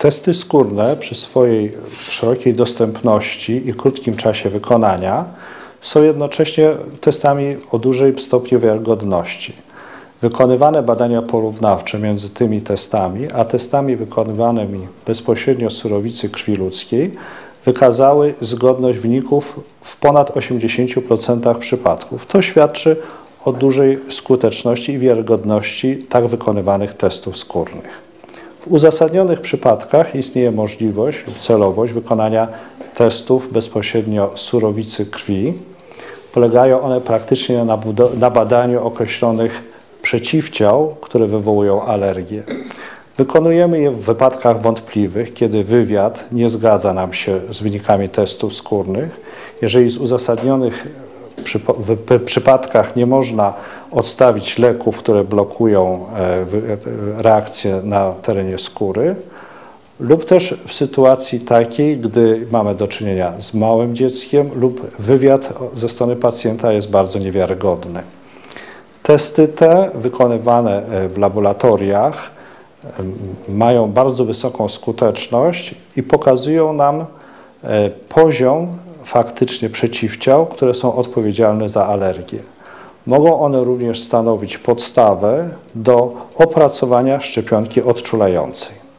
Testy skórne przy swojej szerokiej dostępności i krótkim czasie wykonania są jednocześnie testami o dużej stopniu wiarygodności. Wykonywane badania porównawcze między tymi testami, a testami wykonywanymi bezpośrednio z surowicy krwi ludzkiej wykazały zgodność wyników w ponad 80% przypadków. To świadczy o dużej skuteczności i wiarygodności tak wykonywanych testów skórnych. W uzasadnionych przypadkach istnieje możliwość celowość wykonania testów bezpośrednio z surowicy krwi. Polegają one praktycznie na, na badaniu określonych przeciwciał, które wywołują alergię. Wykonujemy je w wypadkach wątpliwych, kiedy wywiad nie zgadza nam się z wynikami testów skórnych. Jeżeli z uzasadnionych przypadkach nie można odstawić leków, które blokują e, reakcję na terenie skóry, lub też w sytuacji takiej, gdy mamy do czynienia z małym dzieckiem lub wywiad ze strony pacjenta jest bardzo niewiarygodny. Testy te wykonywane e, w laboratoriach mają bardzo wysoką skuteczność i pokazują nam e, poziom faktycznie przeciwciał, które są odpowiedzialne za alergię. Mogą one również stanowić podstawę do opracowania szczepionki odczulającej.